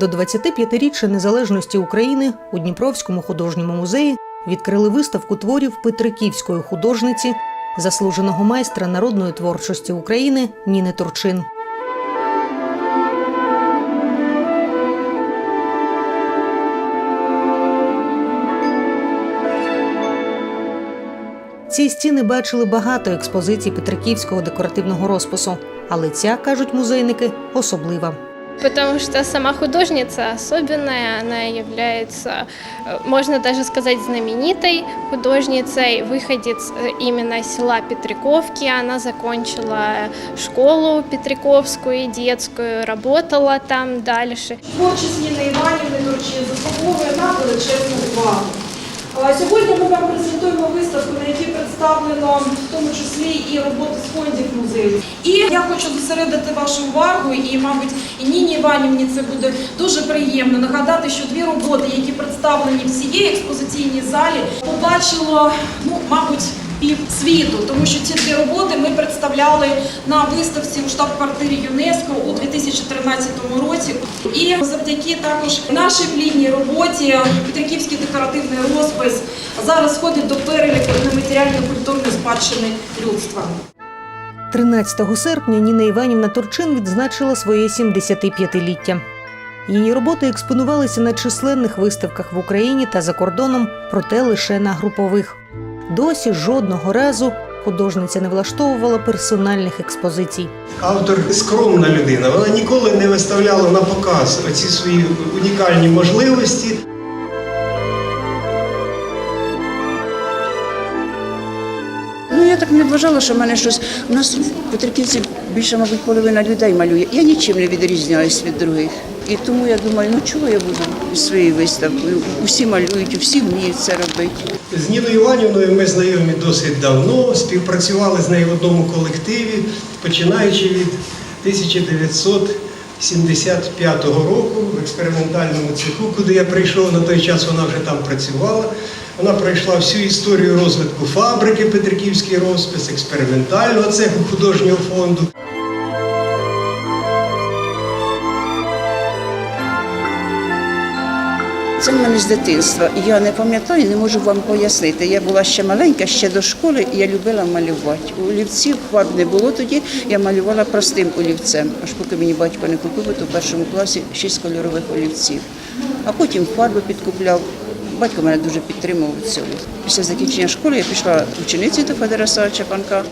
До 25-річчя незалежності України у Дніпровському художньому музеї відкрили виставку творів петриківської художниці, заслуженого майстра народної творчості України Ніни Турчин. Ці стіни бачили багато експозицій петриківського декоративного розпису, але ця, кажуть музейники, особлива. Потому что сама художница особенная, она является, э, можно даже сказать, знаменитой художницей, выходец э, именно из села Петриковки. Она закончила школу Петриковскую детскую, работала там дальше. Творчість Ніни Іванівни Турчин заслуговує на величезну увагу. А Сьогодні ми вам презентуємо виставку, на якій представлено в тому числі і роботи з фондів музею. І я хочу зосередити вашу увагу, і, мабуть, і Ніні Іванівні це буде дуже приємно нагадати, що дві роботи, які представлені в цій експозиційній залі, побачило, ну, мабуть, пів світу, тому що ці дві роботи ми представляли на виставці у штаб-квартирі ЮНЕСКО у 2013 році. І завдяки також нашій плідній роботі Петриківський декоративний розпис зараз входить до переліку нематеріальної культурної спадщини людства. 13 серпня Ніна Іванівна Турчин відзначила своє 75-ліття. Її роботи експонувалися на численних виставках в Україні та за кордоном, проте лише на групових. Досі жодного разу художниця не влаштовувала персональних експозицій. Автор скромна людина. Вона ніколи не виставляла на показ оці свої унікальні можливості. Так не вважала, що в мене щось. У нас в Петриківці більше, мабуть, половина людей малює. Я нічим не відрізняюсь від других. І тому я думаю, ну чого я буду із своєю виставкою? Усі малюють, усі вміють це робити. З Ніною Іванівною ми знайомі досить давно, співпрацювали з нею в одному колективі, починаючи від 1975 року в експериментальному цеху, куди я прийшов, на той час вона вже там працювала. Вона пройшла всю історію розвитку фабрики Петриківський розпис, експериментального цеху художнього фонду. Це в мене з дитинства. Я не пам'ятаю, не можу вам пояснити. Я була ще маленька, ще до школи, і я любила малювати. Олівців фарб не було тоді, я малювала простим олівцем. Аж поки мені батько не купив, то в першому класі шість кольорових олівців. А потім фарби підкупляв. Батько мене дуже підтримував цьому. Після закінчення школи я пішла ученицею до Федора Савича Панка.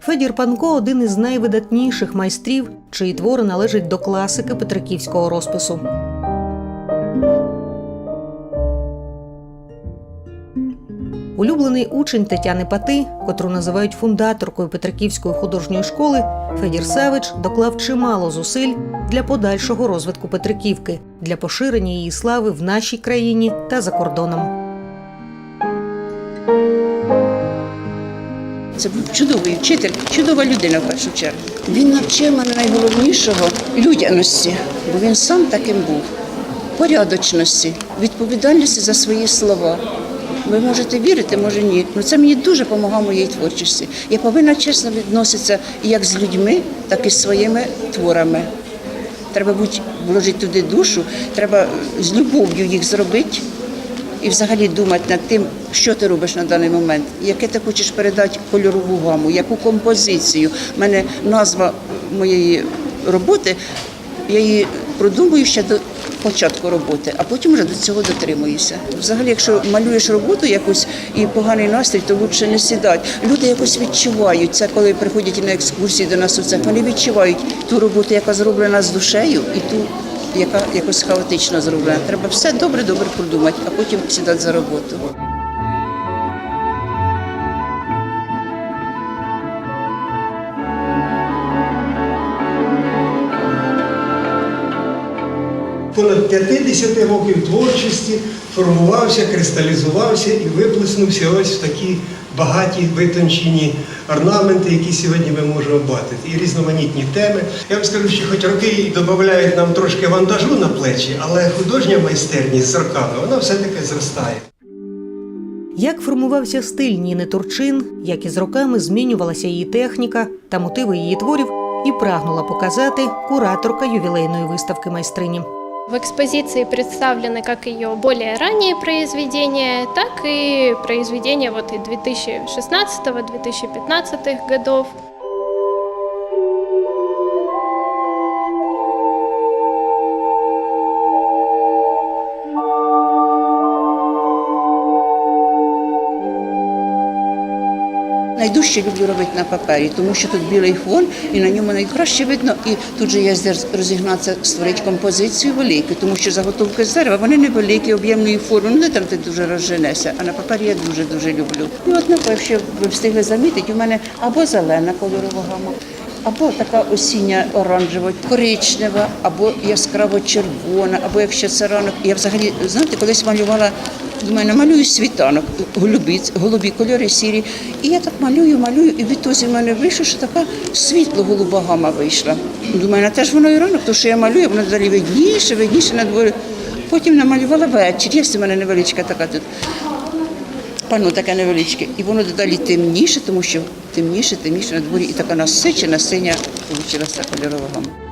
Федір Панко один із найвидатніших майстрів, чиї твори належать до класики петриківського розпису. Улюблений учень Тетяни Пати, котру називають фундаторкою Петриківської художньої школи, Федір Савич доклав чимало зусиль для подальшого розвитку Петриківки, для поширення її слави в нашій країні та за кордоном. Це був чудовий вчитель, чудова людина в першу чергу. Він навчив мене найголовнішого людяності, бо він сам таким був. Порядочності, відповідальності за свої слова. Ви можете вірити, може ні. Ну це мені дуже допомагало моїй творчості. Я повинна чесно відноситися як з людьми, так і з своїми творами. Треба бути, вложити туди душу, треба з любов'ю їх зробити і взагалі думати над тим, що ти робиш на даний момент, яке ти хочеш передати кольорову гаму, яку композицію. У мене назва моєї роботи, я її продумую ще до початку роботи, а потім вже до цього дотримуюся. Взагалі, якщо малюєш роботу якусь і поганий настрій, то краще не сідати. Люди якось відчувають це, коли приходять на екскурсії до нас у цех, вони відчувають ту роботу, яка зроблена з душею, і ту, яка якось хаотично зроблена. Треба все добре-добре продумати, а потім сідати за роботу. 50 років творчості формувався, кристалізувався і виплеснувся ось в такі багаті витончені орнаменти, які сьогодні ми можемо бачити, і різноманітні теми. Я вам скажу, що хоч роки додають нам трошки вантажу на плечі, але художня майстерність з роками вона все-таки зростає. Як формувався стиль Ніни Турчин, як із роками змінювалася її техніка та мотиви її творів, і прагнула показати кураторка ювілейної виставки майстрині. В экспозиции представлены как ее более ранние произведения, так и произведения вот и 2016-2015 годов. Найдужче люблю робити на папері, тому що тут білий фон, і на ньому найкраще видно. І тут же я розігнатися, створити композицію велику, тому що заготовки з дерева вони невеликі, об'ємної форми. Ну там ти дуже розженешся. А на папері я дуже дуже люблю. І от напевно, якщо ви встигли замітити, у мене або зелена кольорова гама. Або така осіння оранжева, коричнева, або яскраво червона, або якщо це ранок. Я взагалі знаєте, колись малювала Думаю, намалюю світанок, голубі, голубі кольори сірі. І я так малюю, малюю, і відтоді в мене вийшло, що така світло-голуба гама вийшла. Думаю, на теж воно і ранок, тому що я малюю, воно далі видніше, видніше на дворі. Потім намалювала вечір. Є в мене невеличка така тут. Панно таке невеличке. І воно дедалі темніше, тому що темніше, темніше на дворі. І така насичена синя вийшла кольорова гама.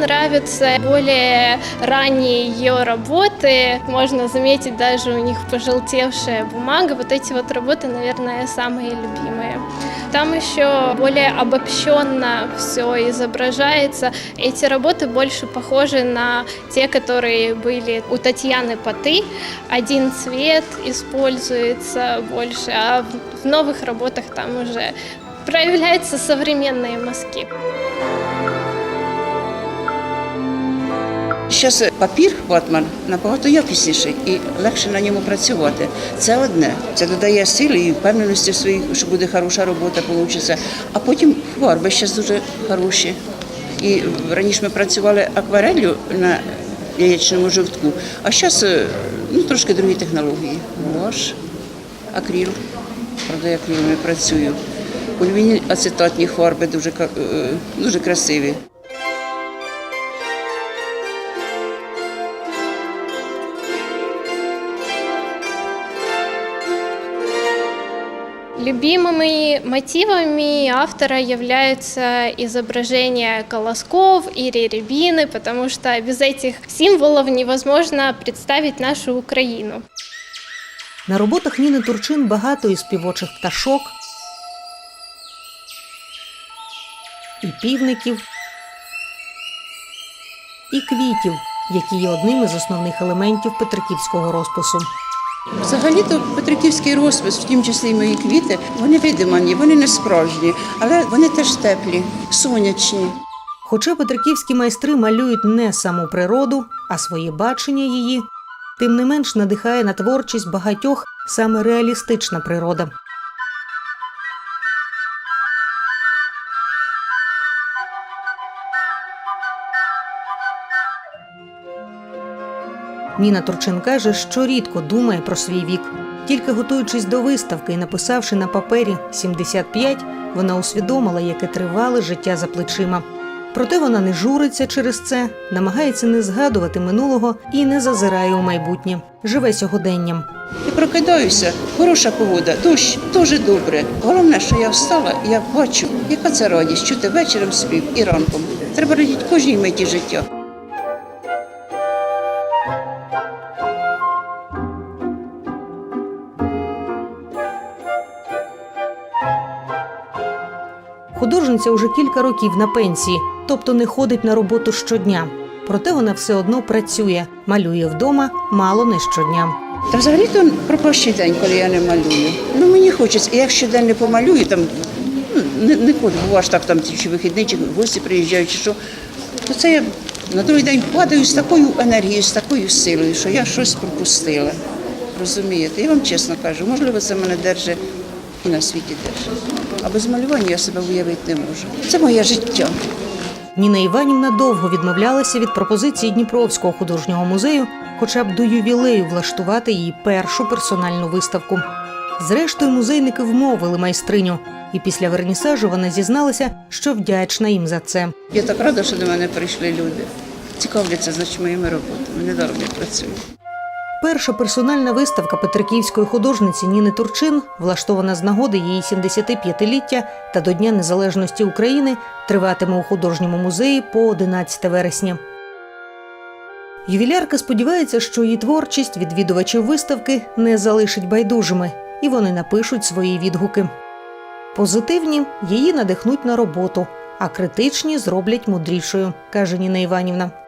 Нравятся более ранние ее работы. Можно заметить даже у них пожелтевшая бумага. Вот эти вот работы, наверное, самые любимые. Там еще более обобщенно все изображается. Эти работы больше похожи на те, которые были у Татьяны Поты. Один цвет используется больше, а в- новых работах там уже проявляются современные мазки. Зараз папір ватман набагато якісніший і легше на ньому працювати. Це одне. Це додає сили і впевненості в своїх, що буде хороша робота, вийде. А потім фарби зараз дуже хороші. І раніше ми працювали акварелью на яєчному жовтку, а зараз ну, трошки другі технології. Гуаш, акрил. Правда, я акрилами працюю. Полівініль ацетатні фарби дуже, е, дуже красиві. Любимыми мотивами автора являются изображения колосков и рябины, потому что без этих символов невозможно представить нашу Украину. На роботах Ніни Турчин багато і співочих пташок, і півників, і квітів, які є одним із основних елементів петриківського розпису. Взагалі-то Петриківський розпис, в тім числі і мої квіти, вони видимані, вони не справжні, але вони теж теплі, сонячні. Хоча петриківські майстри малюють не саму природу, а своє бачення її, тим не менш надихає на творчість багатьох саме реалістична природа. Ніна Турчин каже, що рідко думає про свій вік. Тільки готуючись до виставки і написавши на папері 75, вона усвідомила, яке тривале життя за плечима. Проте вона не журиться через це, намагається не згадувати минулого і не зазирає у майбутнє. Живе сьогоденням. Я прокидаюся, хороша погода, дощ, дуже добре. Головне, що я встала, я бачу, яка це радість, чути вечором спів і ранком. Треба радіти кожній миті життя. Художниця уже кілька років на пенсії, тобто не ходить на роботу щодня. Проте вона все одно працює, малює вдома мало не щодня. Та взагалі то пропащий день, коли я не малюю. Ну мені хочеться, і якщо день не помалюю, там ну, не, не ходжу, бува ж так там чи вихідний, чи гості приїжджають, чи що, то це я на другий день падаю з такою енергією, з такою силою, що я щось пропустила. Розумієте? Я вам чесно кажу, можливо, це мене держить і на світі держить. А без малювання я себе уявити не можу. Це моє життя. Ніна Іванівна довго відмовлялася від пропозиції Дніпровського художнього музею, хоча б до ювілею влаштувати її першу персональну виставку. Зрештою, музейники вмовили майстриню, і після вернісажу вона зізналася, що вдячна їм за це. Я так рада, що до мене прийшли люди. Цікавляться, значить, моїми роботами. Недаром я працюю. Перша персональна виставка петриківської художниці Ніни Турчин, влаштована з нагоди її 75-ліття та до Дня Незалежності України, триватиме у художньому музеї по 11 вересня. Ювілярка сподівається, що її творчість відвідувачів виставки не залишить байдужими, і вони напишуть свої відгуки. Позитивні її надихнуть на роботу, а критичні зроблять мудрішою, каже Ніна Іванівна.